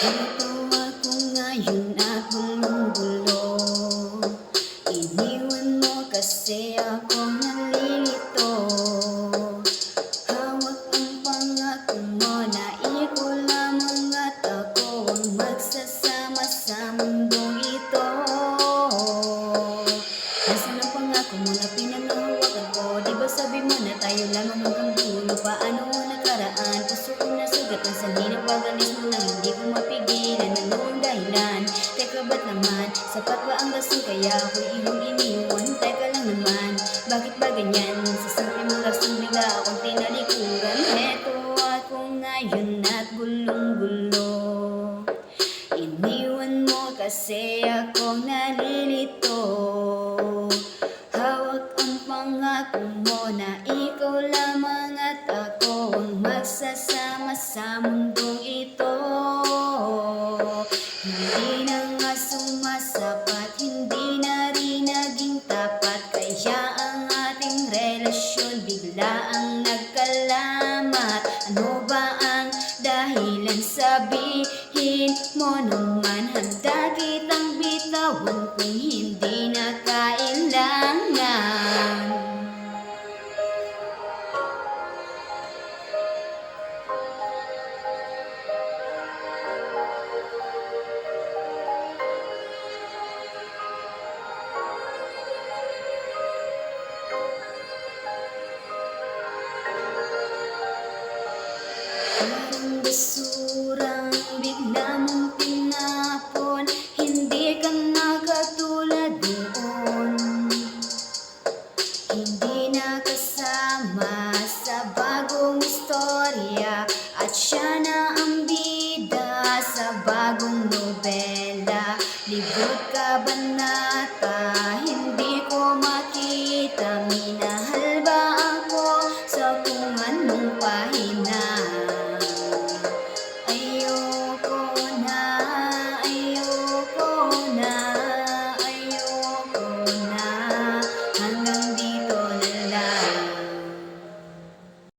Ito ako ngayon at bumubulo Iniwan mo kasi ako nalilito Hawak ang pangako mo na ikaw lamang at sa mundong ito Nasaan ang pangako mo na pinangahawakan ko? Di ba sabi mo na tayo lamang hanggang dulo? Sugatan sa pagalis mo lang Hindi ko mapigilan Ano ang dahilan? Teka ba't naman? Sapat ba ang lasing kaya ako'y iyong iniwan? Teka lang naman Bakit ba ganyan? Sa simple mong lasing bigla akong tinalikuran Heto ako ngayon at gulong-gulo Iniwan mo kasi ako nalilito pangako mo na ikaw lamang at ako ang magsasama sa mundong ito. Hindi na nga sumasapat, hindi na rin naging tapat. Kaya ang ating relasyon bigla ang nagkalamat. Ano ba ang dahilan? Sabihin mo naman Handa kitang bitawan kung hindi na kailangan Parang basurang bigla Hindi ka na katulad noon. Hindi na sa bagong istorya At siya na sa bagong nobela. Libot ka banata,